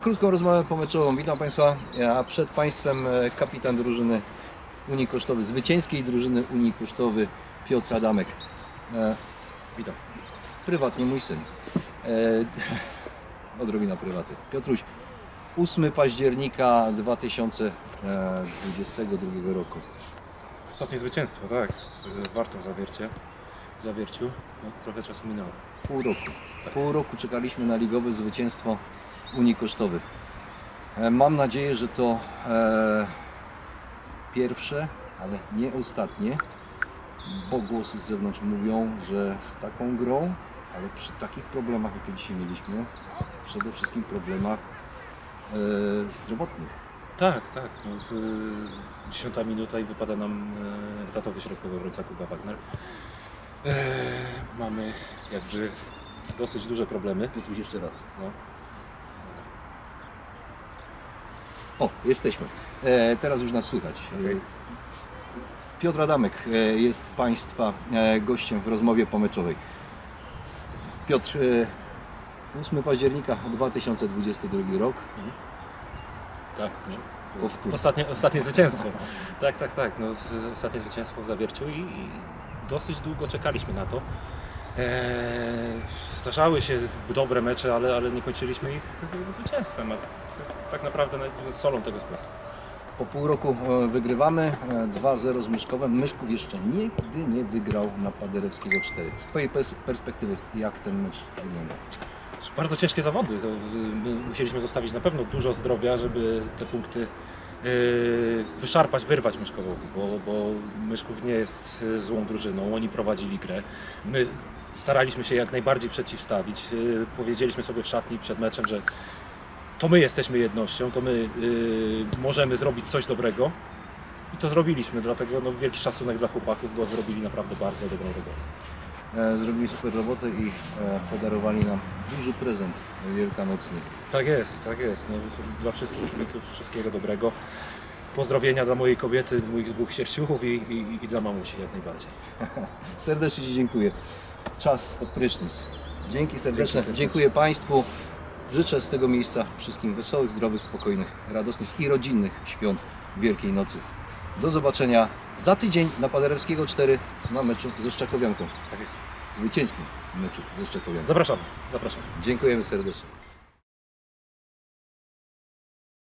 Krótką rozmowę pomeczową. Witam Państwa. A przed Państwem e, kapitan drużyny Unii Kosztowy, zwycięskiej drużyny Unii Kosztowy Piotr Adamek. E, witam. Prywatnie mój syn. E, odrobina prywaty. Piotruś, 8 października 2022 roku. Ostatnie zwycięstwo, tak, z Wartą Zawiercie. Zawierciu. No, trochę czasu minęło. Pół roku. Pół roku czekaliśmy na ligowe zwycięstwo Unii Kosztowych. E, Mam nadzieję, że to e, pierwsze, ale nie ostatnie, bo głosy z zewnątrz mówią, że z taką grą, ale przy takich problemach, jakie dzisiaj mieliśmy, przede wszystkim problemach e, zdrowotnych. Tak, tak. No, y, dziesiąta minuta i wypada nam y, etatowy środkowy obrońca Kuba Wagner. E, mamy jakby dosyć duże problemy. Piotruś jeszcze raz. No. O, jesteśmy. E, teraz już nas słychać. E, Piotr Adamek e, jest Państwa e, gościem w rozmowie pomeczowej. Piotr, e, 8 października 2022 rok. Tak. No. Ostatnie, ostatnie zwycięstwo. Tak, tak, tak. No, ostatnie zwycięstwo w Zawierciu i, i dosyć długo czekaliśmy na to. Eee, zdarzały się dobre mecze, ale, ale nie kończyliśmy ich zwycięstwem. A to jest tak naprawdę solą tego sportu. Po pół roku e, wygrywamy e, 2-0 z Myszkowem. Myszków jeszcze nigdy nie wygrał na Paderewskiego 4. Z Twojej pers- perspektywy, jak ten mecz wygląda? Bardzo ciężkie zawody. Y, My musieliśmy zostawić na pewno dużo zdrowia, żeby te punkty wyszarpać, wyrwać Myszkowowi, bo, bo Myszków nie jest y, złą drużyną. Oni prowadzili grę. My staraliśmy się jak najbardziej przeciwstawić. Y, Powiedzieliśmy sobie w szatni przed meczem, że to my jesteśmy jednością, to my y, możemy zrobić coś dobrego. I to zrobiliśmy, dlatego no, wielki szacunek dla chłopaków, bo zrobili naprawdę bardzo dobrą robotę. E, Zrobili super robotę i e, podarowali nam duży prezent wielkanocny. Tak jest, tak jest. No, dla wszystkich kibiców wszystkiego dobrego. Pozdrowienia dla mojej kobiety, moich dwóch sierściuchów i, i, i dla mamusi jak najbardziej. Serdecznie Ci dziękuję. Czas pod prysznic. Dzięki serdecznie. Dziękuję Państwu. Życzę z tego miejsca wszystkim wesołych, zdrowych, spokojnych, radosnych i rodzinnych świąt Wielkiej Nocy. Do zobaczenia za tydzień na Paderewskiego 4 na meczu ze Szczakowianką. Tak jest. Zwycięskim meczu ze Szczakowianką. Zapraszamy, zapraszamy. Dziękujemy serdecznie.